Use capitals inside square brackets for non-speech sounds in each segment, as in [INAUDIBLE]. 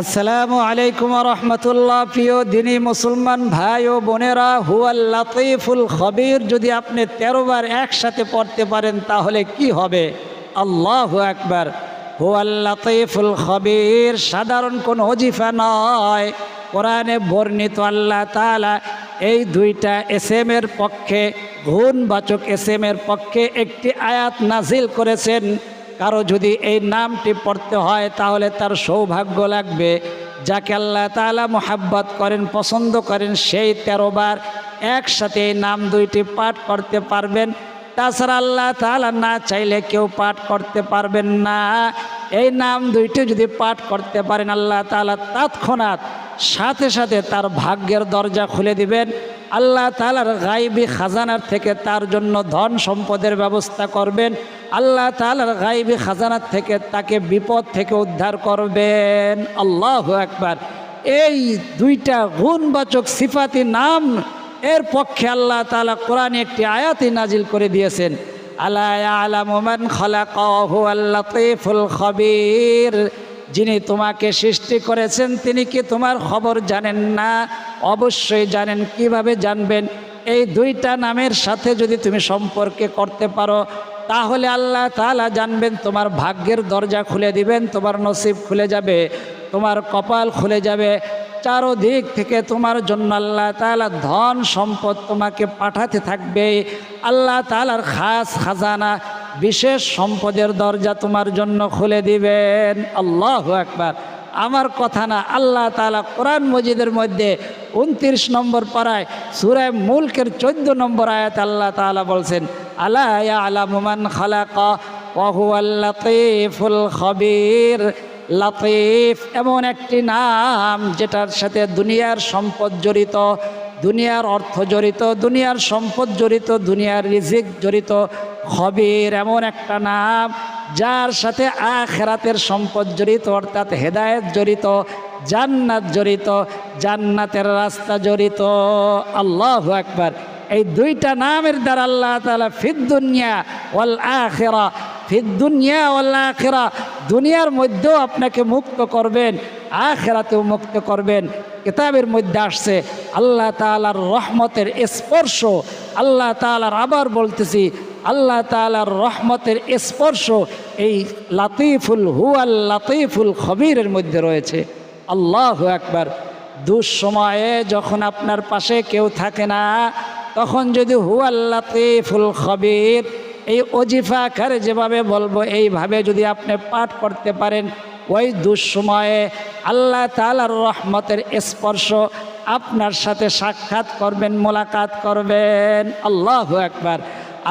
আসসালামু আলাইকুম রহমতুল্লাহ। প্রিয় দিনী মুসলমান ভাই ও বোনেরা, হুয়াল লতিফুল খবির, যদি আপনি তেরো বার একসাথে পড়তে পারেন, তাহলে কি হবে? আল্লাহ একবার হুয়াল লতিফুল খবির, সাধারণ কোনো অজিফা নয়। কোরআনে বর্ণিত আল্লাহ তাআলা এই দুইটা এস এর পক্ষে, গুণবাচক এস এর পক্ষে একটি আয়াত নাজিল করেছেন। কারও যদি এই নামটি পড়তে হয়, তাহলে তার সৌভাগ্য লাগবে। যাকে আল্লাহ তালা মোহাব্বত করেন, পছন্দ করেন, সেই তেরো বার একসাথে এই নাম দুইটি পাঠ করতে পারবেন। তাছাড়া আল্লাহ তালা না চাইলে কেউ পাঠ করতে পারবেন না। এই নাম দুইটি যদি পাঠ করতে পারেন, আল্লাহ তালা তৎক্ষণাৎ সাথে সাথে তার ভাগ্যের দরজা খুলে দিবেন। আল্লাহ তালার গাইবি খাজানার থেকে তার জন্য ধন সম্পদের ব্যবস্থা করবেন। আল্লাহ তালার গাইবি খাজানার থেকে তাকে বিপদ থেকে উদ্ধার করবেন। আল্লাহ একবার এই দুইটা গুণবাচক সিফাতি নাম এর পক্ষে আল্লাহ তালা কোরআনে একটি আয়াতি নাজিল করে দিয়েছেন। আল্লাহ আলামান খালাকাহু আল্লাহ তেফুল খবির। যিনি তোমাকে সৃষ্টি করেছেন, তিনি কি তোমার খবর জানেন না? অবশ্যই জানেন। কীভাবে জানবেন? এই দুইটা নামের সাথে যদি তুমি সম্পর্কে করতে পারো, তাহলে আল্লাহ তালা জানবেন, তোমার ভাগ্যের দরজা খুলে দিবেন, তোমার নসিব খুলে যাবে, তোমার কপাল খুলে যাবে। চারোদিক থেকে তোমার জন্য আল্লাহ তাআলা ধন সম্পদ তোমাকে পাঠাতে থাকবে। আল্লাহ তাআলার খাস খাজানা বিশেষ সম্পদের দরজা তোমার জন্য খুলে দিবেন। আল্লাহ একবার আমার কথা না, আল্লাহ তালা কোরআন মজিদের মধ্যে উনত্রিশ নম্বর পাড়ায়, সুরায় মুলকের চোদ্দ নম্বর আয়াত আল্লাহ তালা বলছেন আল্লাহ আলামান খালাকা লতিফুল খবির। লতিফ এমন একটি নাম যেটার সাথে দুনিয়ার সম্পদ জড়িত। দুনিয়ার অর্থ জড়িত, দুনিয়ার সম্পদ জড়িত, দুনিয়ার রিজিক জড়িত। খবির এমন একটা নাম, যার সাথে আখেরাতের সম্পদ জড়িত, অর্থাৎ হেদায়েত জড়িত, জান্নাত জড়িত, জান্নাতের রাস্তা জড়িত। আল্লাহ একবার এই দুইটা নামের দ্বারা আল্লাহ তালা ফিদ্দুনিয়া ওয়াল আখেরা ফিদ্দুনিয়া ওয়াল আখেরা, দুনিয়ার মধ্যেও আপনাকে মুক্ত করবেন। আখেরাতেও মুক্ত করবেন। কিতাবের মধ্যে আসছে, আল্লাহ তালার রহমতের স্পর্শ। আল্লাহ তালার আবার বলতেছি, আল্লাহ তালার রহমতের স্পর্শ এই লাতিফুল, হুয়াল লাতিফুল খবিরের মধ্যে রয়েছে। আল্লাহ একবার দুঃসময়ে যখন আপনার পাশে কেউ থাকে না, তখন যদি হুয়াল লাতিফুল খবির, এই অজিফা আকারে যেভাবে বলব, এইভাবে যদি আপনি পাঠ করতে পারেন ওই দুঃসময়ে আল্লাহ তালার রহমতের স্পর্শ আপনার সাথে সাক্ষাৎ করবেন, মোলাকাত করবেন। আল্লাহ একবার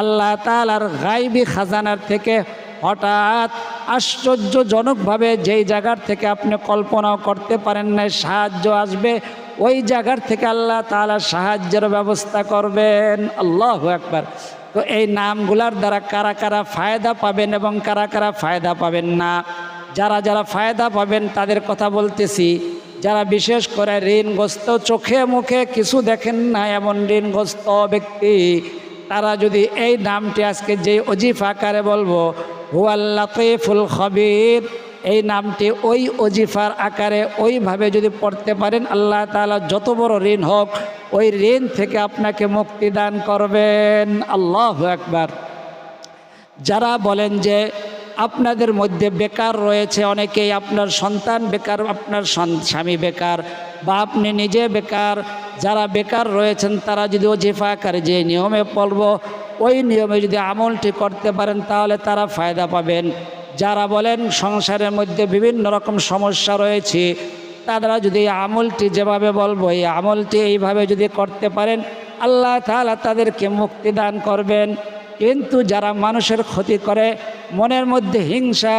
আল্লাহ তালার গাইবি খাজানার থেকে হঠাৎ আশ্চর্যজনকভাবে যেই জায়গার থেকে আপনি কল্পনাও করতে পারেন না সাহায্য আসবে, ওই জায়গার থেকে আল্লাহ তালা সাহায্যের ব্যবস্থা করবেন। আল্লাহ একবার তো এই নামগুলার দ্বারা কারা কারা ফায়দা পাবেন এবং কারা কারা ফায়দা পাবেন না? যারা যারা ফায়দা পাবেন তাদের কথা বলতেছি। যারা বিশেষ করে ঋণগ্রস্ত চোখে মুখে কিছু দেখেন না এমন ঋণগ্রস্ত ব্যক্তি, তারা যদি এই নামটি আজকে যে অজিফ আকারে বলব হুয়াল্লাতিফুল খবির, এই নামটি ওই অজিফার আকারে ওইভাবে যদি পড়তে পারেন, আল্লাহ তালা যত বড় ঋণ হোক, ওই ঋণ থেকে আপনাকে মুক্তি দান করবেন। আল্লাহ একবার যারা বলেন যে আপনাদের মধ্যে বেকার রয়েছে, অনেকেই আপনার সন্তান বেকার, আপনার স্বামী বেকার বা আপনি নিজে বেকার, যারা বেকার রয়েছেন তারা যদি ওজিফা আকারে যে নিয়মে পড়ব, ওই নিয়মে যদি আমলটি করতে পারেন তাহলে তারা ফায়দা পাবেন। যারা বলেন সংসারের মধ্যে বিভিন্ন রকম সমস্যা রয়েছে, তারা যদি আমলটি যেভাবে বলব, এই আমলটি এইভাবে যদি করতে পারেন, আল্লাহ তাহলে তাদেরকে মুক্তি দান করবেন। কিন্তু যারা মানুষের ক্ষতি করে, মনের মধ্যে হিংসা,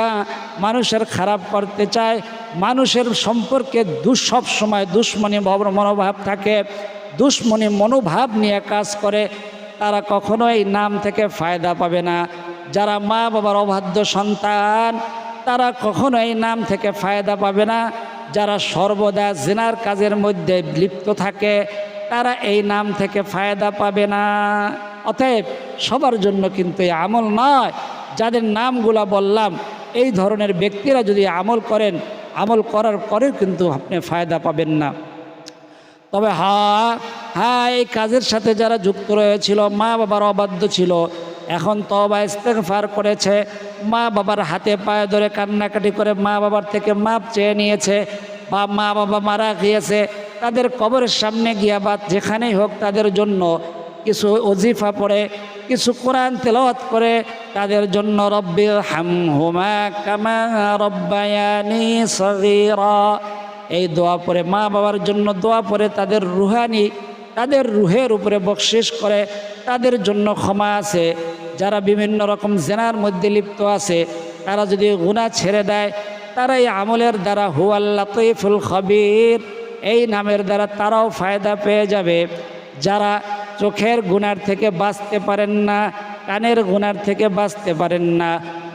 মানুষের খারাপ করতে চায়, মানুষের সম্পর্কে দুঃ সব সময় দুশ্মনী মনোভাব থাকে, দুশ্মনী মনোভাব নিয়ে কাজ করে, তারা কখনো এই নাম থেকে ফায়দা পাবে না। যারা মা বাবার অবাধ্য সন্তান, তারা কখনো এই নাম থেকে ফায়দা পাবে না। যারা সর্বদা জেনার কাজের মধ্যে লিপ্ত থাকে, তারা এই নাম থেকে ফায়দা পাবে না। অতএব সবার জন্য কিন্তু এই আমল নয়। যাদের নামগুলা বললাম, এই ধরনের ব্যক্তিরা যদি আমল করেন, আমল করার পরেও কিন্তু আপনি ফায়দা পাবেন না। তবে হা হ্যাঁ এই কাজের সাথে যারা যুক্ত রয়েছিল, মা বাবার অবাধ্য ছিল। এখন তবা ইস্তেগফার করেছে। মা বাবার হাতে পায়ে ধরে কান্নাকাটি করে মা বাবার থেকে মাপ চেয়ে নিয়েছে বা মা বাবা মারা গিয়েছে। তাদের কবরের সামনে গিয়া বা যেখানেই হোক তাদের জন্য কিছু অজিফা পড়ে, কিছু কোরআন তেলাওয়াত করে, তাদের জন্য রব্বির হাম হুমা কামা রব্বায়ানি সগীরা। এই দোয়া পরে মা বাবার জন্য দোয়া পরে তাদের রুহানি, তাদের রুহের উপরে বকশিস করে, তাদের জন্য ক্ষমা আছে। যারা বিভিন্ন রকম জেনার মধ্যে লিপ্ত আছে, তারা যদি গুণা ছেড়ে দেয় তারা এই আমলের দ্বারা হুয়াল্লা তৈফুল খবির। এই নামের দ্বারা তারাও ফায়দা পেয়ে যাবে। যারা চোখের গুনার থেকে বাঁচতে পারেন না, কানের গুনার থেকে বাঁচতে পারেন না।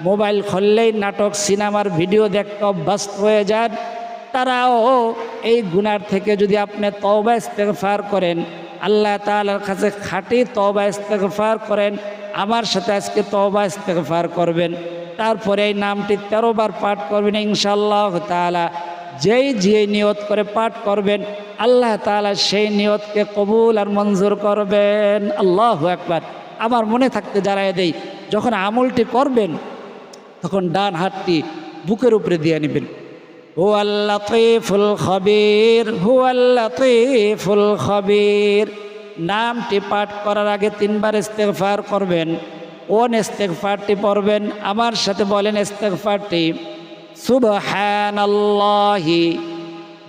মোবাইল খুললেই নাটক, সিনেমার ভিডিও দেখতে অভ্যস্ত হয়ে যান। তারাও এই গুনার থেকে যদি আপনি তওবা ইস্তেগফার করেন, আল্লাহ তাআলার কাছে খাঁটি তওবা ইস্তেগফার করেন, আমার সাথে আজকে তওবা ইস্তেগফার করবেন। তারপরে এই নামটি তেরো বার পাঠ করবেন ইনশাআল্লাহ তাআলা। যেই যে নিয়ত করে পাঠ করবেন, আল্লাহ তাআলা সেই নিয়তকে কবুল আর মঞ্জুর করবেন। আল্লাহ একবার আমার মনে থাকতে জানাই দেই, যখন আমলটি করবেন, তখন ডান হাতটি বুকের উপরে দিয়ে নেবেন। হু আল্লাহ তৈফুল খবির হু আল্লাহ তৈফুল খবির। নামটি পাঠ করার আগে তিনবার ইস্তেগফার করবেন। কোন ইস্তেগফারটি পড়বেন? আমার সাথে বলেন ইস্তেগফারটি সুবহানাল্লাহি।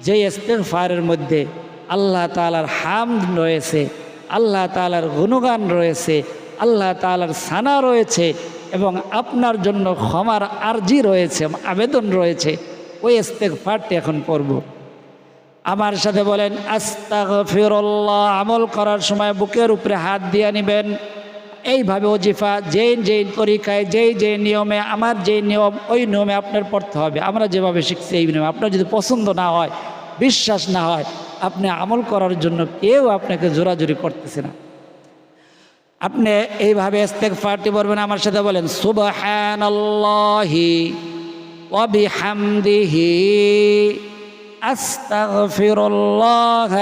যে ইস্তেগফারের মধ্যে আল্লাহ তালার হামদ রয়েছে, আল্লাহ তালার গুণগান রয়েছে, আল্লাহ তালার সানা রয়েছে এবং আপনার জন্য ক্ষমার আর্জি রয়েছে, আবেদন রয়েছে, ওই ইস্তেগফারটি এখন পড়ব। আমার সাথে বলেন, আস্তাগফিরুল্লাহ, আমল করার সময় বুকের উপরে হাত দিয়ে নেবেন। এইভাবে ওজিফা, যেই যেই তরিকায়, যেই যেই নিয়মে, আমার যেই নিয়ম, ওই নিয়মে আপনার পড়তে হবে। আমরা যেভাবে শিখছি এই নিয়মে, আপনার যদি পছন্দ না হয়, বিশ্বাস না হয়, আপনি আমল করার জন্য কেউ আপনাকে জোরাজুরি করতেছে না। আপনি এইভাবে ইস্তেগফারটি বলবেন আমার সাথে বলেন, সুবহানাল্লাহি ওয়া বিহামদিহি আস্তাগফিরুল্লাহ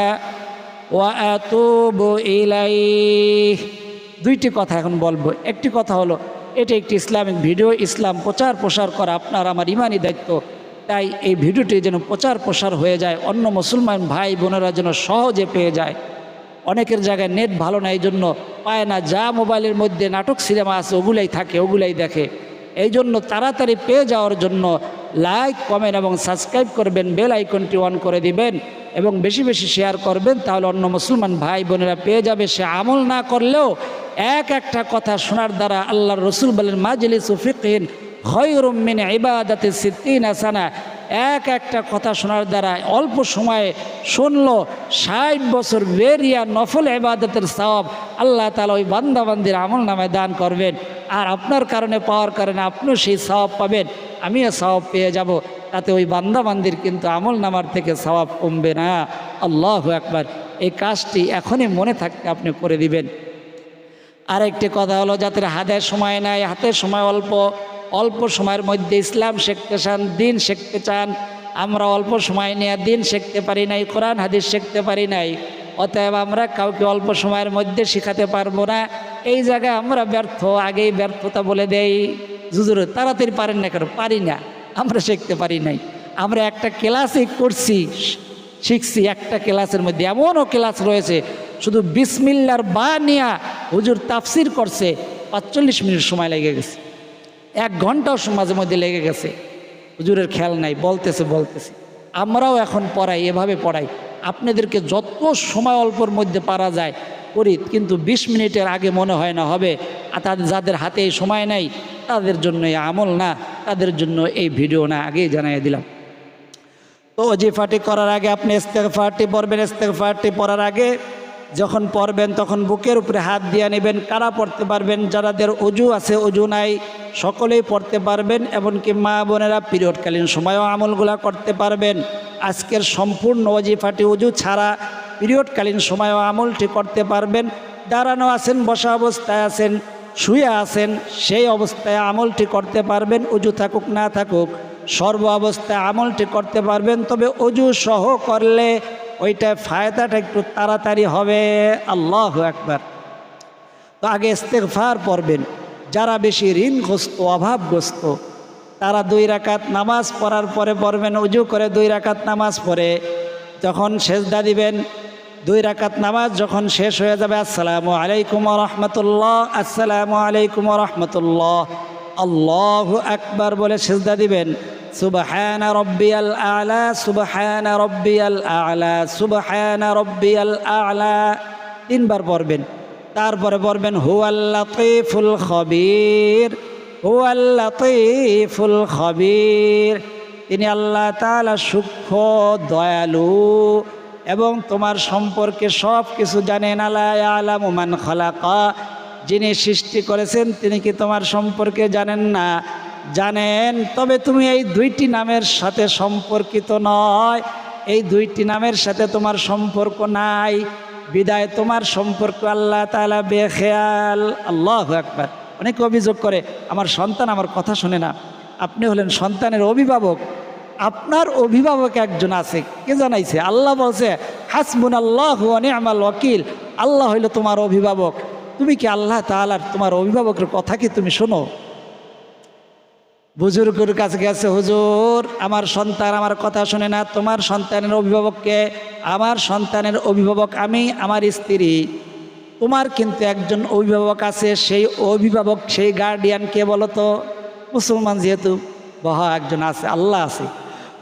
ওয়া আতুবু ইলাইহি। দুইটি কথা এখন বলব। একটি কথা হলো, এটি একটি ইসলামিক ভিডিও। ইসলাম প্রচার প্রসার করা আপনার আমার ইমানই দায়িত্ব। তাই এই ভিডিওটি যেন প্রচার প্রসার হয়ে যায়, অন্য মুসলমান ভাই বোনেরা যেন সহজে পেয়ে যায়। অনেকের জায়গায় নেট ভালো না এই জন্য পায় না। যা মোবাইলের মধ্যে নাটক, সিনেমা আছে, ওগুলাই থাকে, ওগুলাই দেখে। এই জন্য তাড়াতাড়ি পেয়ে যাওয়ার জন্য লাইক, কমেন্ট এবং সাবস্ক্রাইব করবেন, বেল আইকনটি অন করে দিবেন এবং বেশি বেশি শেয়ার করবেন, তাহলে অন্য মুসলমান ভাই বোনেরা পেয়ে যাবে। সে আমল না করলেও এক একটা কথা শোনার দ্বারা আল্লাহর রসুল বলেন মাজলি সুফিকিন খয়রুমিন ইবাদাতে সিদ্দিন আসানা এক একটা কথা শোনার দ্বারা অল্প সময়ে শুনল, ষাট বছর বেরিয়া নফল ইবাদতের সওয়াব আল্লাহ তালা ওই বান্দাবান্দির আমল নামায় দান করবেন। আর আপনার কারণে, পাওয়ার কারণে আপনিও সেই সওয়াব পাবেন, আমিও সওয়াব পেয়ে যাব। তাতে ওই বান্দাবান্দির কিন্তু আমল নামার থেকে সওয়াব কমবে না। আল্লাহ একবার এই কাজটি এখনই মনে থাকতে আপনি করে দিবেন। আরেকটি কথা হলো, যাদের হাতের সময় নাই হাতের সময় অল্প অল্প সময়ের মধ্যে ইসলাম শিখতে চান, দিন শিখতে চান, আমরা অল্প সময় নিয়ে দিন শিখতে পারি নাই, কোরআন, হাদিস শিখতে পারি নাই, অতএব আমরা কাউকে অল্প সময়ের মধ্যে শেখাতে পারব না। এই জায়গায় আমরা ব্যর্থ, আগেই ব্যর্থতা বলে দেই। জুজুর তাড়াতাড়ি পারেন না কেন? পারি না, আমরা শিখতে পারি নাই। আমরা একটা ক্লাসই করছি, শিখছি একটা ক্লাসের মধ্যে, এমনও ক্লাস রয়েছে, শুধু বিসমিল্লার বা নিয়া হুজুর তাফসির করছে, পাঁচচল্লিশ মিনিট সময় লেগে গেছে। এক ঘন্টাও মাঝে মধ্যে লেগে গেছে। হুজুরের খেয়াল নাই, বলতেছে বলতেছে। আমরাও এখন পড়াই, এভাবে পড়াই। আপনাদেরকে যত সময় অল্পর মধ্যে পারা যায়, করি। কিন্তু ২০ মিনিটের আগে মনে হয় না হবে। আর তাদের যাদের হাতে এই সময় নাই, তাদের জন্য এই আমল না। তাদের জন্য এই ভিডিও না। আগেই জানাই দিলাম। তো অজিফাটি করার আগে আপনি ইস্তেগফারটি পড়বেন। ইস্তেগফারটি পড়ার আগে যখন পড়বেন, তখন বুকের উপরে হাত দিয়ে নেবেন। কারা পড়তে পারবেন? যারাদের অজু আছে, অজু নাই, সকলেই পড়তে পারবেন, এমনকি মা বোনেরা পিরিয়ডকালীন সময়ও আমলগুলা করতে পারবেন। আজকের সম্পূর্ণ অজিফাটি অজু ছাড়া পিরিয়ডকালীন সময়ও আমলটি করতে পারবেন। দাঁড়ানো আছেন, বসা অবস্থায় আছেন, শুয়ে আছেন, সেই অবস্থায় আমলটি করতে পারবেন। উজু থাকুক, না থাকুক, সর্ব অবস্থায় আমলটি করতে পারবেন। তবে অজু সহ করলে ওইটা ফায়দাটা একটু তাড়াতাড়ি হবে। আল্লাহ একবার তো আগে ইস্তেগফার পড়বেন। যারা বেশি ঋণগ্রস্ত, অভাবগ্রস্ত, তারা দুই রাকাত নামাজ পড়ার পরে পড়বেন, উজু করে দুই রাকাত নামাজ পড়ে। যখন সেজদা দিবেন, দুই রাকাত নামাজ যখন শেষ হয়ে যাবে, আসসালামু আলাইকুম রহমতুল্লাহ, আসসালামু আলাইকুম রহমতুল্লাহ। আল্লাহ আকবার বলে সেজদা দিবেন। সুবহান রব্বিয়াল আলা, সুবহান রব্বিয়াল আলা, সুবহান রব্বিয়াল আলা। তিনবার পড়বেন। তারপরে পড়বেন হুয়াল্লাতিফুল খবির হুয়াল্লাতিফুল খবির। তিনি আল্লাহ তাআলা সূক্ষ্ম, দয়ালু এবং তোমার সম্পর্কে সব কিছু জানেন। আলা আলামু মান খালাকা। যিনি সৃষ্টি করেছেন, তিনি কি তোমার সম্পর্কে জানেন না? জানেন, তবে তুমি এই দুইটি নামের সাথে সম্পর্কিত নয়। এই দুইটি নামের সাথে তোমার সম্পর্ক নাই। বিদায় তোমার সম্পর্ক, আল্লাহ তালা বেখেয়াল। আল্লাহ একবার অনেকে অভিযোগ করে, আমার সন্তান আমার কথা শোনে না। আপনি হলেন সন্তানের অভিভাবক। আপনার অভিভাবক একজন আছে। কে জানাইছে? আল্লাহ বলছে হাসবুন আল্লাহ আমার ওয়াকিল। আল্লাহ হইল তোমার অভিভাবক। তুমি কি আল্লাহ তালার তোমার অভিভাবকের কথা কি তুমি শোনো? বুজুর্গের কাছে গেছে, হুজুর, আমার সন্তান আমার কথা শুনে না, তোমার সন্তানের অভিভাবককে, আমার সন্তানের অভিভাবক আমি, আমার স্ত্রী। তোমার কিন্তু একজন অভিভাবক আছে, সেই অভিভাবক, সেই গার্ডিয়ান কে বলো তো মুসলমান যেহেতু, বহ, একজন আছে, আল্লাহ আছে।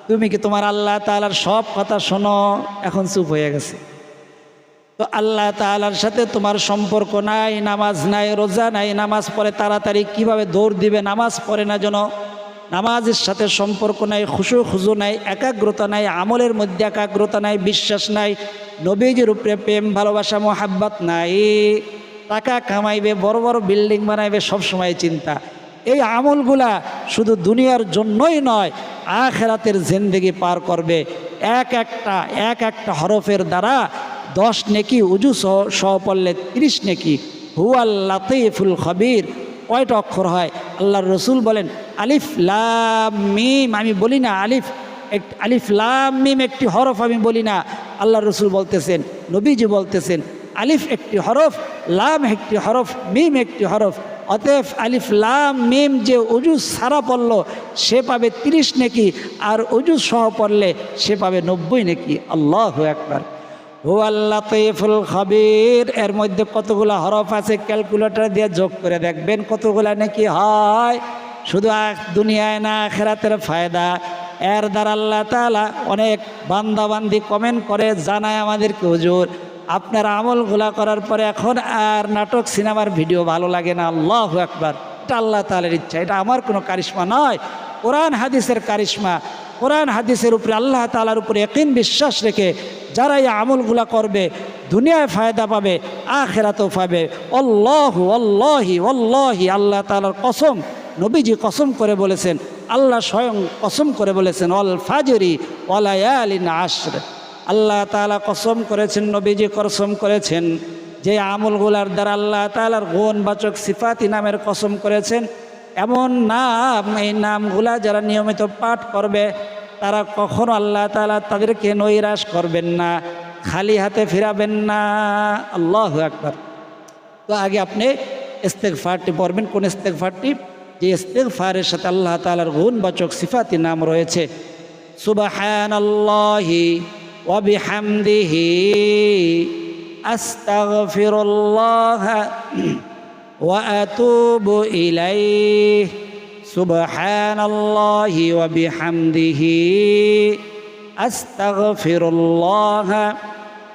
তুমি কি তোমার আল্লাহ তালার সব কথা শোনো? এখন চুপ হয়ে গেছে। তো আল্লাহ তালার সাথে তোমার সম্পর্ক নাই, নামাজ নাই, রোজা নাই, নামাজ পড়ে তাড়াতাড়ি কীভাবে দৌড় দিবে, নামাজ পড়ে না যেন? নামাজের সাথে সম্পর্ক নাই, খুশু খুজু নাই, একাগ্রতা নাই, আমলের মধ্যে একাগ্রতা নাই, বিশ্বাস নাই, নবীজির উপরে প্রেম, ভালোবাসা, মোহাব্বত নাই। টাকা কামাইবে, বড় বড় বিল্ডিং বানাইবে সবসময় চিন্তা। এই আমলগুলা শুধু দুনিয়ার জন্যই নয়, আখেরাতের জিন্দেগি পার করবে। এক একটা এক একটা হরফের দ্বারা দশ নেকি উজু সহ সহ পড়লে তিরিশ নেকি। হুয়াল লাতিফুল খবির। কয়টা অক্ষর হয়? আল্লাহর রসুল বলেন, আলিফ, লাম, মিম। আমি বলি না আলিফ, এক, আলিফ, লাম, মিম একটি হরফ আমি বলি না। আল্লাহ রসুল বলতেছেন, নবীজি বলতেছেন, আলিফ একটি হরফ, লাম একটি হরফ, মিম একটি হরফ। অতএব আলিফ, লাম, মিম যে উজু সারা পড়ল, সে পাবে তিরিশ নেকি, আর উজু সহ পড়লে সে পাবে নব্বই নেকি। আল্লাহ একবার ও আল্লাহ তৈফুল খবির। এর মধ্যে কতগুলো হরফ আছে? ক্যালকুলেটর দিয়ে যোগ করে দেখবেন কতগুলা নাকি হয়। শুধু দুনিয়ায় না খেরাতের ফায়দা। এর দ্বারা আল্লাহ তালা অনেক বান্দাবান্দি কমেন্ট করে, জানায় আমাদেরকে, হুজুর। আপনার আমলগুলা করার পরে এখন আর নাটক, সিনেমার ভিডিও ভালো লাগে না? আল্লাহ একবার এটা আল্লাহ তালের ইচ্ছা। এটা আমার কোনো কারিশ্মা নয়। কোরআন হাদিসের কারিশ্মা। কোরআন হাদিসের উপরে আল্লাহ তালার উপরে একই বিশ্বাস রেখে যারা এই আমলগুলা করবে, দুনিয়ায় ফায়দা পাবে, আখেরাতেও পাবে। অল্লাহ অল্লাহি অল্লাহি আল্লাহ তালার কসম, নবীজি কসম করে বলেছেন, আল্লাহ স্বয়ং কসম করে বলেছেন অল ফাজরি ওয়ালায়ালিন আশ্র আল্লাহ তালা কসম করেছেন, নবীজি কসম করেছেন। যে আমলগুলার দ্বারা আল্লাহ তালার গুণবাচক সিফাতি নামের কসম করেছেন, এমন নাম, এই নামগুলা যারা নিয়মিত পাঠ করবে তারা কখনো আল্লাহ তালা তাদেরকে নৈরাশ করবেন না খালি হাতে ফিরাবেন না আল্লাহ একবার তো আগে আপনি ইস্তেকফারটি পড়বেন কোন ইস্তেকফারটি যে ইস্তেকফারের সাথে আল্লাহ তালার গুণবাচক সিফাতি নাম রয়েছে সুবাহান আল্লাহি ওয়াবিহামদিহি আস্তাগফিরুল্লাহ وأتوب إليه سبحان الله وبحمده أستغفر الله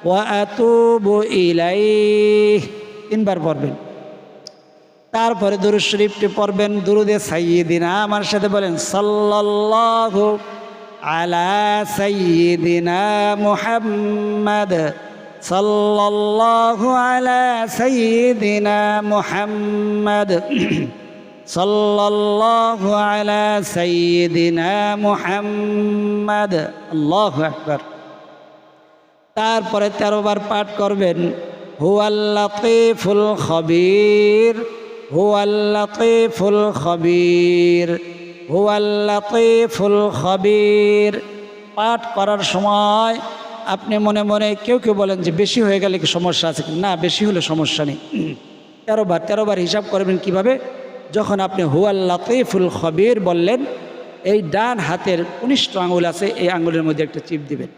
وأتوب إليه তিনবার পড়বেন তারপরে দুরুদ শরীফটি পড়বেন দুরুদে সাইয়্যিদিনা আমার সাথে বলেন সাল্লাল্লাহু আলা সাইয়্যিদিনা মুহাম্মাদ সাল্লাল্লাহু আলা সাইয়্যিদিনা মুহাম্মাদ সাল্লাল্লাহু আলা সাইয়্যিদিনা মুহাম্মাদ। আল্লাহু আকবার। তারপরে তেরো বার পাঠ করবেন হুয়াল্লাতিফুল খবির হুয়াল্লাতিফুল খবির হুয়াল্লাতিফুল খবির। পাঠ করার সময় আপনি মনে মনে কেউ কেউ বলেন যে, বেশি হয়ে গেলে কি সমস্যা আছে? না, বেশি হলে সমস্যা নেই। তেরো বার তেরো বার হিসাব করবেন কীভাবে? যখন আপনি হুয়াল্লাতিফুল খবির বললেন, এই ডান হাতের কনিষ্ঠ আঙুল আছে, এই আঙুলের মধ্যে একটা চিপ দিবেন।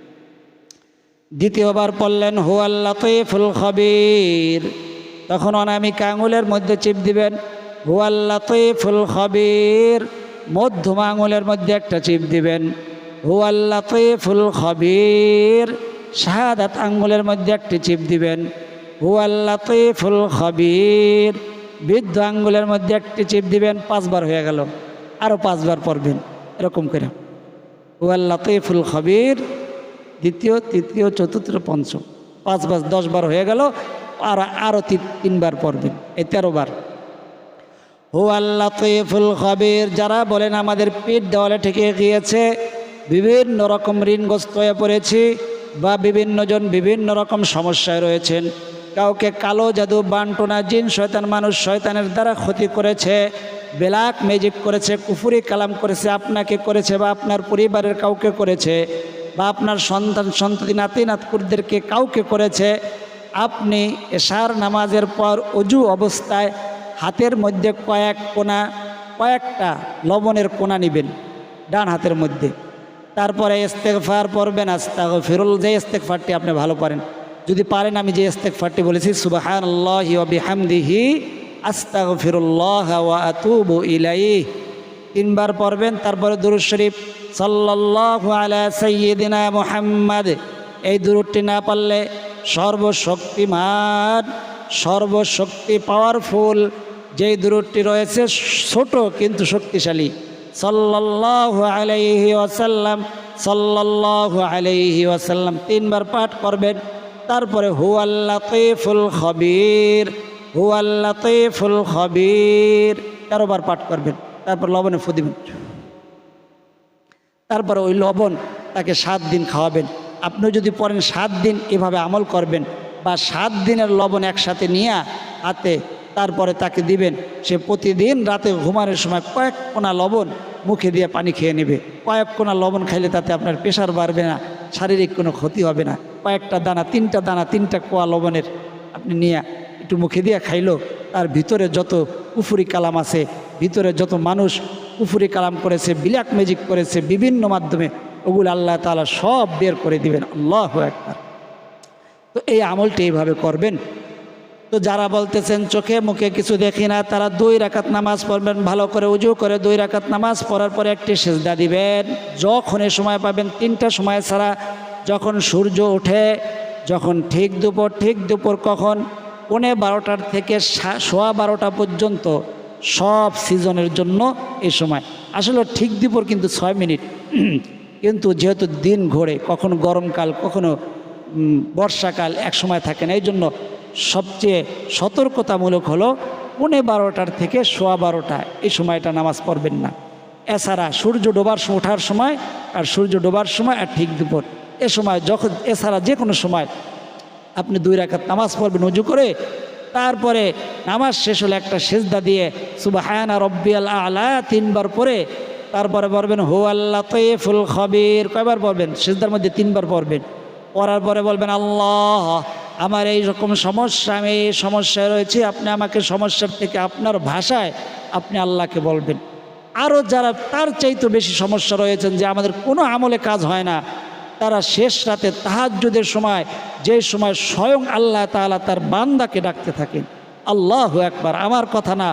দ্বিতীয়বার পড়লেন হুয়াল্লাতিফুল খবির। তখন অনামিকা আঙুলের মধ্যে চিপ দিবেন হুয়াল্লাতিফুল খবির। মধ্যম আঙুলের মধ্যে একটা চিপ দিবেন হুয়াল্লাতিফুল খবির। শাহাদাত আঙ্গুলের মধ্যে একটি চিপ দিবেন হুয়াল্লাতিফুল খবির। বৃদ্ধ আঙ্গুলের মধ্যে একটি চিপ দিবেন, পাঁচবার হয়ে গেল। আরও পাঁচবার পড়বেন এরকম করে। হুয়াল্লাতিফুল খবির, দ্বিতীয়, তৃতীয়, চতুর্থ, পঞ্চম। পাঁচ বার দশ বার হয়ে গেল, আর আরও তিনবার পড়বেন এই তেরো বার। হু আল্লাহ তৈফুল খবির, যারা বলেন আমাদের পিঠ দেওয়ালে ঠেকে গিয়েছে, বিভিন্ন রকম ঋণগ্রস্ত হয়ে পড়েছি বা বিভিন্ন জন বিভিন্ন রকম সমস্যায় রয়েছেন কাউকে কালো জাদু, বান্টনা, জিন, শয়তান, মানুষ, শয়তানের দ্বারা ক্ষতি করেছে, বেলাক ম্যাজিক করেছে, কুফুরি কালাম করেছে, আপনাকে করেছে বা আপনার পরিবারের কাউকে করেছে বা আপনার সন্তান, সন্ততি, নাতি, নাতকুরদেরকে কাউকে করেছে, আপনি এশার নামাজের পর অজু অবস্থায় হাতের মধ্যে কয়েক কোনা, কয়েকটা লবণের কোনা নেবেন, ডান হাতের মধ্যে। তারপরে ইস্তেকফার পড়বেন আস্তাগ ফিরুল যে ইস্তেকফারটি আপনি ভালো পারেন যদি পারেন, আমি যে ইস্তেকফারটি বলেছি সুবাহান আস্তাগ ফিরুল্লাহ আতুবু ইলাইহি। তিনবার পড়বেন, তারপরে দুরুদ শরীফ। সাল্লাল্লাহু আলা সাইয়্যিদিনা মুহাম্মদ। এই দুরুদটি না পারলে সর্বশক্তিমান, সর্বশক্তি পাওয়ারফুল। যেই দূরটি রয়েছে, ছোট কিন্তু শক্তিশালী। সাল্লাল্লাহু আলাইহি ওয়াসাল্লাম, সাল্লাল্লাহু আলাইহি ওয়াসাল্লাম, তিনবার পাঠ করবেন। তারপরে হুয়াল্লাতিফুল খবির হুয়াল্লাতিফুল খবির। তেরোবার পাঠ করবেন, তারপর লবণে ফু দিবেন। তারপরে ওই লবণ তাকে সাত দিন খাওয়াবেন। আপনি যদি পরেন সাত দিন এভাবে আমল করবেন, বা সাত দিনের লবণ একসাথে নিয়ে হাতে তারপরে তাকে দিবেন। সে প্রতিদিন রাতে ঘুমানোর সময় কয়েক কোনা লবণ মুখে দিয়ে পানি খেয়ে নেবে। কয়েক কোনা লবণ খাইলে তাতে আপনার প্রেশার বাড়বে না, শারীরিক কোনো ক্ষতি হবে না। কয়েকটা দানা, তিনটা দানা, তিনটা কোয়া লবণের আপনি নিয়ে একটু মুখে দিয়ে খাইলো, তার ভিতরে যত কুফুরি কালাম আছে, ভিতরে যত মানুষ কুফুরি কালাম করেছে, বিলাক ম্যাজিক করেছে, বিভিন্ন মাধ্যমে, ওগুলো আল্লাহ তালা সব বের করে দিবেন। আল্লাহ একবার তো এই আমলটি এইভাবে করবেন তো যারা বলতেছেন চোখে মুখে কিছু দেখি না, তারা দুই রাকাত নামাজ পড়বেন, ভালো করে উজু করে দুই রাকাত নামাজ পড়ার পরে একটি সেজদা দিবেন। যখন এ সময় পাবেন, তিনটা সময় ছাড়া যখন সূর্য ওঠে, যখন ঠিক দুপুর ঠিক দুপুর কখন? পৌনে বারোটার থেকে সোয়া বারোটা পর্যন্ত সব সিজনের জন্য এই সময়। আসলে ঠিক দুপুর কিন্তু ছয় মিনিট। [CLEARS THROAT] কিন্তু যেহেতু দিন ঘোরে, কখনো গরমকাল, কখনো বর্ষাকাল, এক সময় থাকে না এই জন্য সবচেয়ে সতর্কতামূলক হলো পৌনে বারোটার থেকে সোয়া বারোটা। এই সময়টা নামাজ পড়বেন না। এছাড়া সূর্য ডোবার ওঠার সময় আর সূর্য ডোবার সময় আর ঠিক দুপুর। এ সময় যখন, এছাড়া যে কোনো সময় আপনি দুই রাকাত নামাজ পড়বেন, উজু করে, তারপরে নামাজ শেষ হলে একটা সেজদা দিয়ে সুবাহানা রব্বিয়াল আলা তিনবার পরে তারপরে পড়বেন হো আল্লাহ তৈফুল খবির। কয়বার পড়বেন? সেজদার মধ্যে তিনবার পড়বেন। পড়ার পরে বলবেন আল্লাহ আমার এই রকম সমস্যা, আমি এই সমস্যায় রয়েছি, আপনি আমাকে সমস্যার থেকে আপনার ভাষায় আপনি আল্লাহকে বলবেন। আরও যারা তার চাইতে বেশি সমস্যা রয়েছেন যে আমাদের কোনো আমলে কাজ হয় না, তারা শেষ রাতে তাহাজ্জুদের সময়, যে সময় স্বয়ং আল্লাহ তাআলা তার বান্দাকে ডাকতে থাকেন। আল্লাহ একবার আমার কথা না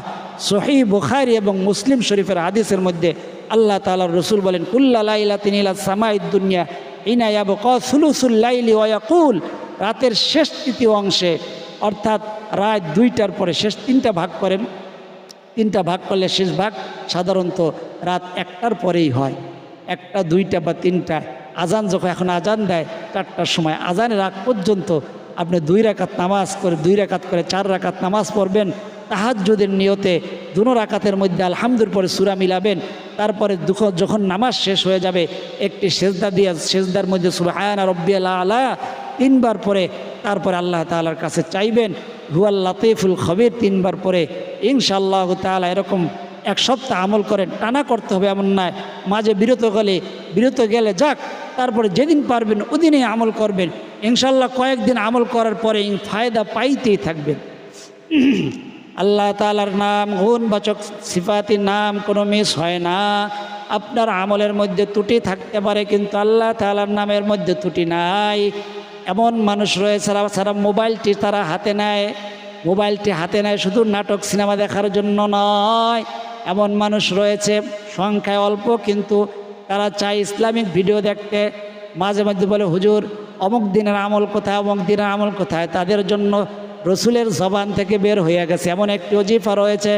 সহি বুখারি এবং মুসলিম শরীফের হাদিসের মধ্যে আল্লাহ তাআলার রসুল বলেন, কুল্লা লাইলা তিনিলা সামাই দুনিয়া ইনায়াব ওয়াকুল রাতের শেষ তৃতীয় অংশে, অর্থাৎ রাত দুইটার পরে শেষ তিনটা ভাগ করেন। তিনটা ভাগ করলে শেষ ভাগ সাধারণত রাত একটার পরেই হয়। একটা, দুইটা বা তিনটা। আজান যখন এখন আজান দেয়, চারটার সময়। আজানের আগ পর্যন্ত আপনি দুই রাকাত নামাজ করে, দুই রাকাত করে চার রাকাত নামাজ পড়বেন। তাহাজ্জুদের নিয়তে দুনো রাকাতের মধ্যে আলহামদুর পরে সুরা মিলাবেন। তারপরে দুঃখ, যখন নামাজ শেষ হয়ে যাবে, একটি সেজদা দিয়ে, সেজদার মধ্যে সুবাহায়না রব্বিয়াল আলা তিনবার পরে তারপরে আল্লাহ তাআলার কাছে চাইবেন, হুয়াল লাতিফুল খবির তিনবার পরে ইনশাআল্লাহ তাআলা এরকম এক সপ্তাহ আমল করেন, টানা করতে হবে এমন নয়, মাঝে বিরত গেলে বিরত গেলে যাক, তারপরে যেদিন পারবেন ওদিনই আমল করবেন ইনশাল্লাহ কয়েকদিন আমল করার পরে ফায়দা পাইতেই থাকবেন। আল্লাহ তালার নাম, গুণবাচক সিফাতির নাম কোনো মিস হয় না, আপনার আমলের মধ্যে ত্রুটি থাকতে পারে কিন্তু আল্লাহ তালার নামের মধ্যে ত্রুটি নাই। এমন মানুষ রয়েছে সারা মোবাইলটি তারা হাতে নেয়। মোবাইলটি হাতে নেয় শুধু নাটক, সিনেমা দেখার জন্য নয়। এমন মানুষ রয়েছে, সংখ্যায় অল্প, কিন্তু তারা চায় ইসলামিক ভিডিও দেখতে। মাঝে মধ্যে বলে, হুজুর, অমুক দিনের আমল কোথায়, অমুক দিনের আমল কোথায়? তাদের জন্য রসুলের জবান থেকে বের হয়ে গেছে। এমন একটি অজিফা রয়েছে,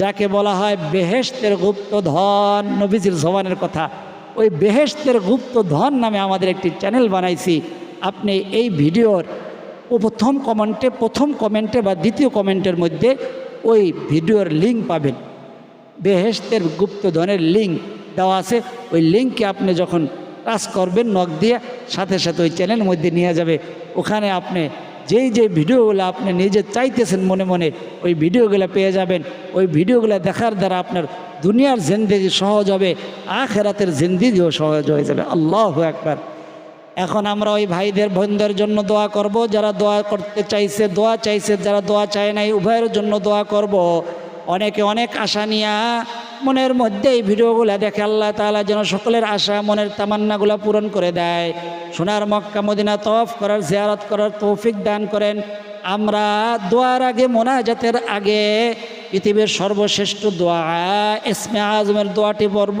যাকে বলা হয় বেহেস্তের গুপ্ত ধন নবীজির জবানের কথা, ওই বেহেস্তের গুপ্ত ধন নামে আমাদের একটি চ্যানেল বানাইছি। আপনি এই ভিডিওর প্রথম কমেন্টে প্রথম কমেন্টে বা দ্বিতীয় কমেন্টের মধ্যে ওই ভিডিওর লিঙ্ক পাবেন। বেহেস্তের গুপ্তধনের লিঙ্ক দেওয়া আছে। ওই লিঙ্ককে আপনি যখন টাচ করবেন, নখ দিয়ে সাথে সাথে ওই চ্যানেলের মধ্যে নিয়ে যাবে। ওখানে আপনি যেই যে ভিডিওগুলো আপনি নিজে চাইতেছেন মনে মনে, ওই ভিডিওগুলো পেয়ে যাবেন। ওই ভিডিওগুলো দেখার দ্বারা আপনার দুনিয়ার জিন্দিগি সহজ হবে, আখেরাতের জিন্দিগিও সহজ হয়ে যাবে। আল্লাহ একবার এখন আমরা ওই ভাইদের, বোনদের জন্য দোয়া করব, যারা দোয়া করতে চাইছে, দোয়া চাইছে, যারা দোয়া চায় নাই, উভয়ের জন্য দোয়া করব। অনেকে অনেক আশা নিয়া মনের মধ্যে এই ভিডিওগুলো দেখে আল্লাহ তালা যেন সকলের আশা, মনের তামান্নাগুলো পূরণ করে দেয়। সোনার মক্কা, মদিনা তফ করার, জিয়ারত করার তৌফিক দান করেন। আমরা দোয়ার আগে, মোনাজাতের আগে পৃথিবীর সর্বশ্রেষ্ঠ দোয়া এসমে আজমের দোয়াটি পড়ব।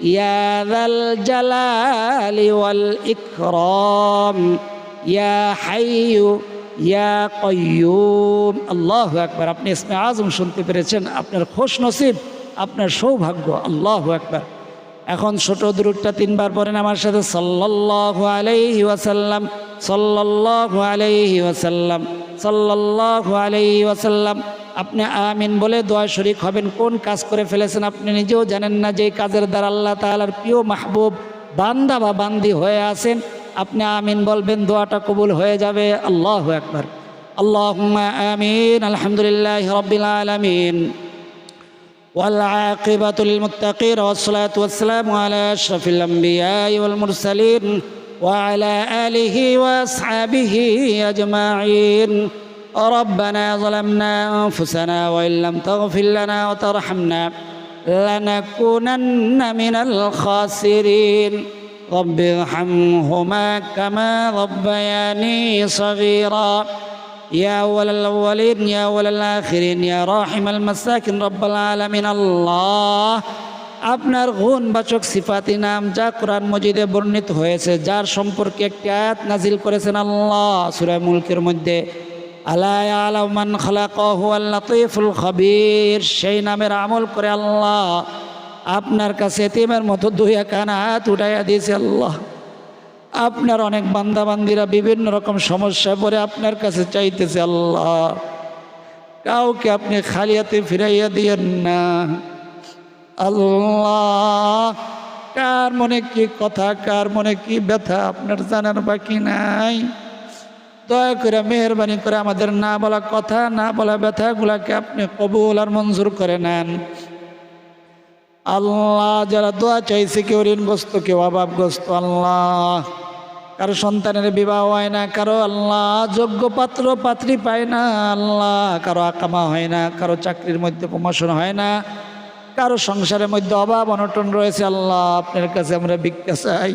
يا ذا الجلال والإكرام يا حي ইয়া কয়ুম আল্লাহ একবার আপনি ইসমে আজম শুনতে পেরেছেন আপনার খোশ নসিব আপনার সৌভাগ্য আল্লাহ একবার এখন ছোট দূরটা তিনবার পড়েন আমার সাথে সাল্লাল্লাহু আলাইহি ওয়াসাল্লাম সাল্লাল্লাহু আলাইহি ওয়াসাল্লাম সাল্লাল্লাহু আলাইহি ওয়াসাল্লাম আপনি আমিন বলে দোয়া শরিক হবেন কোন কাজ করে ফেলেছেন আপনি নিজেও জানেন না যে এই কাজের দ্বারা আল্লাহ তাআলার প্রিয় মাহবুব বান্দা বা বান্দি হয়ে আছেন আপনি আমিন বলবেন দোয়াটা কবুল হয়ে যাবে আল্লাহ একবার اللهم آمين الحمد لله رب العالمين والعاقبة للمتقين والصلاة والسلام على أشرف الأنبياء والمرسلين وعلى آله وأصحابه أجمعين ربنا ظلمنا أنفسنا وإن لم تغفر لنا وترحمنا لنكونن من الخاسرين رب ارحمهما كما ربياني صغيرا يا أول الأولين يا أول الآخرين يا راحم المساكن رب العالمين الله আপনার গুণ বাচক সিফাতি নাম যা কোরআন মজিদে বর্ণিত হয়েছে যার সম্পর্কে একটি আয়াত নাজিল করেছেন আল্লাহ সুরায় মুলকের মধ্যে আল্লাহ তৈফুল খবির। সেই নামের আমল করে আল্লাহ আপনার কাছে এতিমের মতো দুই কানা হাত উঠাইয়া দিয়েছে আল্লাহ। আপনার অনেক বান্দাবান্দিরা বিভিন্ন রকম সমস্যা পরে আপনার কাছে চাইতেছে আল্লাহ। কাউকে আপনি খালিয়াতে ফিরাইয়া দিয়েন না। আল্লাহ, কার মনে কি কথা, কার মনে কি ব্যথা আপনার জানার বাকি নাই। দয়া করে মেহরবানি করে আমাদের না বলা কথা, না বলা ব্যথাগুলাকে আপনি কবুল আর মঞ্জুর করে নেন। আল্লাহ যারা দোয়া চাইছে, কেউ ঋণগ্রস্ত, কেউ অভাবগ্রস্ত, আল্লাহ। কারও সন্তানের বিবাহ হয় না, কারও আল্লাহ যোগ্য পাত্র, পাত্রী পায় না, আল্লাহ। কারও আকামা হয় না, কারও চাকরির মধ্যে প্রমোশন হয় না, কারও সংসারের মধ্যে অভাব অনটন রয়েছে, আল্লাহ আপনার কাছে আমরা ভিক্ষা চাই।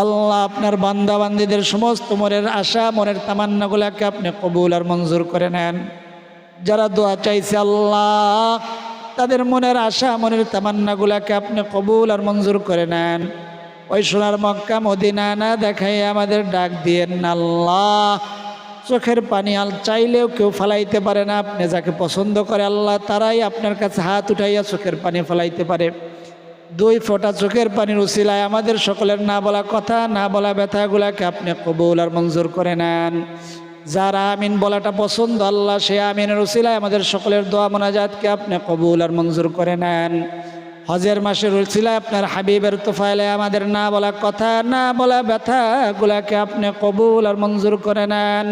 আল্লাহ আপনার বান্দা বান্দিদের সমস্ত মনের আশা, মনের তামান্নাগুলাকে আপনি কবুল আর মঞ্জুর করে নেন। যারা দোয়া চাইছে আল্লাহ, তাদের মনের আশা, মনের তামান্নাগুলাকে আপনি কবুল আর মঞ্জুর করে নেন। ওই সোনার মক্কা মদিনা না দেখাই আমাদের ডাক দিয়েন আল্লাহ। চোখের পানি আল চাইলেও কেউ ফালাইতে পারে না, আপনি যাকে পছন্দ করে আল্লাহ, তারাই আপনার কাছে হাত উঠাইয়া চোখের পানি ফেলাইতে পারে। দুই ফোঁটা চোখের পানির উসিলায় আমাদের সকলের না বলা কথা না বলা ব্যথাগুলাকে আপনি কবুল আর মঞ্জুর করে নেন যারা আমিন বলাটা পছন্দ আল্লাহ সে আমিনের উসিলায় আমাদের সকলের দোয়া মোনাজাতকে আপনি কবুল আর মঞ্জুর করে নেন হজের মাসের উসিলায় আপনার হাবিবের তোফাইলে আমাদের না বলা কথা না বলা ব্যথাগুলাকে আপনি কবুল আর মঞ্জুর করে নেন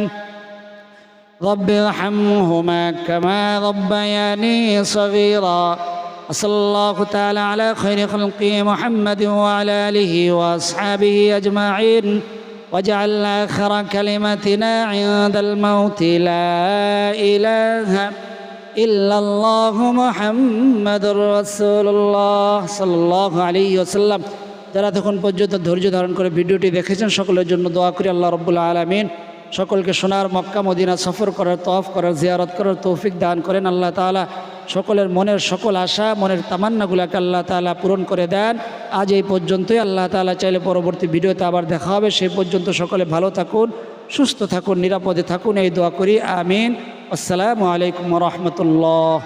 رب ارحمهما كما ربياني صغيرا وصلى الله تعالى على خير خلقه محمد وعلى اله واصحابه اجمعين واجعل اخر كلمتنا عند الموت لا اله الا الله محمد رسول الله صلى الله عليه وسلم যারা তখন পর্যন্ত ধৈর্য ধারণ করে ভিডিওটি দেখেছেন সকলের জন্য দোয়া করি আল্লাহ রব্বুল্লা আলমিন সকলকে সোনার মক্কা, মদিনা সফর করার তফ করার, জিয়ারত করার তৌফিক দান করেন। আল্লাহ তালা সকলের মনের সকল আশা, মনের তামান্নাগুলাকে আল্লাহ তালা পূরণ করে দেন। আজ এই পর্যন্তই। আল্লাহ তালা চাইলে পরবর্তী ভিডিওতে আবার দেখা হবে। সেই পর্যন্ত সকলে ভালো থাকুন, সুস্থ থাকুন, নিরাপদে থাকুন। এই দোয়া করি, আমিন। আসসালামু আলাইকুম রহমতুল্লাহ।